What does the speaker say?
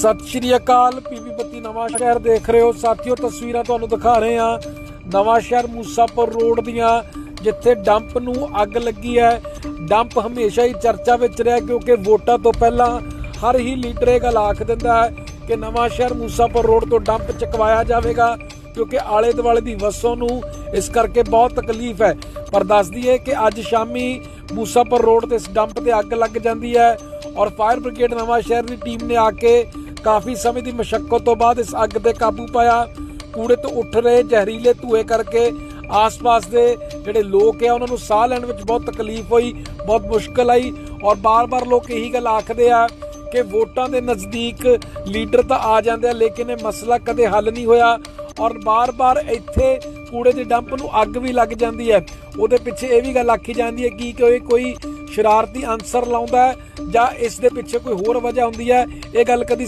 ਸਤਿ ਸ਼੍ਰੀ ਅਕਾਲ ਪੀਪੀ ਬੱਤੀ ਨਵਾਂ ਸ਼ਹਿਰ ਦੇਖ ਰਹੇ ਹੋ। ਸਾਥੀਓ, ਤਸਵੀਰਾਂ ਤੁਹਾਨੂੰ ਦਿਖਾ ਰਹੇ ਹਾਂ। ਨਵਾਂ ਸ਼ਹਿਰ ਮੂਸਾਪੁਰ ਰੋਡ ਦੀਆਂ, ਜਿੱਥੇ ਡੰਪ ਨੂੰ ਅੱਗ ਲੱਗੀ ਹੈ। ਡੰਪ ਹਮੇਸ਼ਾ ਹੀ ਚਰਚਾ ਵਿੱਚ ਰਿਹਾ ਕਿਉਂਕਿ ਵੋਟਾਂ ਤੋਂ ਪਹਿਲਾਂ ਹਰ ਹੀ ਲੀਡਰ ਇਹ ਗੱਲ ਆਖ ਦਿੰਦਾ ਹੈ ਕਿ ਨਵਾਂ ਸ਼ਹਿਰ ਮੂਸਾਪੁਰ ਰੋਡ ਤੋਂ ਡੰਪ ਚਕਵਾਇਆ ਜਾਵੇਗਾ, ਕਿਉਂਕਿ ਆਲੇ ਦੁਆਲੇ ਦੀ ਵਸੋਂ ਨੂੰ ਇਸ ਕਰਕੇ ਬਹੁਤ ਤਕਲੀਫ ਹੈ। ਪਰ ਦੱਸ ਦਈਏ ਕਿ ਅੱਜ ਸ਼ਾਮੀ ਮੂਸਾਪੁਰ ਰੋਡ ਤੇ ਇਸ ਡੰਪ ਤੇ ਅੱਗ ਲੱਗ ਜਾਂਦੀ ਹੈ ਔਰ ਫਾਇਰ ਬ੍ਰਿਗੇਡ ਨਵਾਂ ਸ਼ਹਿਰ ਦੀ ਟੀਮ ਨੇ ਆ ਕੇ ਕਾਫੀ ਸਮੇਂ ਦੀ ਮਸ਼ੱਕਤ ਤੋਂ ਬਾਅਦ ਇਸ ਅੱਗ ਤੇ ਕਾਬੂ ਪਾਇਆ। ਕੂੜੇ ਤੋਂ ਉੱਠ ਰਹੇ ਜ਼ਹਿਰੀਲੇ ਧੂਏ ਕਰਕੇ ਆਸ-ਪਾਸ ਦੇ ਜਿਹੜੇ ਲੋਕ ਆ, ਉਹਨਾਂ ਨੂੰ ਸਾਹ ਲੈਣ ਵਿੱਚ ਬਹੁਤ ਤਕਲੀਫ ਹੋਈ, ਬਹੁਤ ਮੁਸ਼ਕਲ ਆਈ ਔਰ ਬਾਰ-ਬਾਰ ਲੋਕ ਇਹੀ ਗੱਲ ਆਖਦੇ ਆ ਕਿ ਵੋਟਾਂ ਦੇ ਨਜ਼ਦੀਕ ਲੀਡਰ ਤਾਂ ਆ ਜਾਂਦੇ ਆ, ਲੇਕਿਨ ਇਹ ਮਸਲਾ ਕਦੇ ਹੱਲ ਨਹੀਂ ਹੋਇਆ ਔਰ ਬਾਰ-ਬਾਰ ਇੱਥੇ ਕੂੜੇ ਦੇ ਡੰਪ ਨੂੰ ਅੱਗ ਵੀ ਲੱਗ ਜਾਂਦੀ ਹੈ। ਉਹਦੇ ਪਿੱਛੇ ਇਹ ਵੀ ਗੱਲ ਆਖੀ ਜਾਂਦੀ ਹੈ ਕਿ ਕੋਈ ਕੋਈ ਸ਼ਰਾਰਤੀ ਅਨਸਰ ਲਾਉਂਦਾ ਜਾਂ ਇਸ ਦੇ ਪਿੱਛੇ ਕੋਈ ਹੋਰ ਵਜ੍ਹਾ ਹੁੰਦੀ ਹੈ, ਇਹ ਗੱਲ ਕਦੀ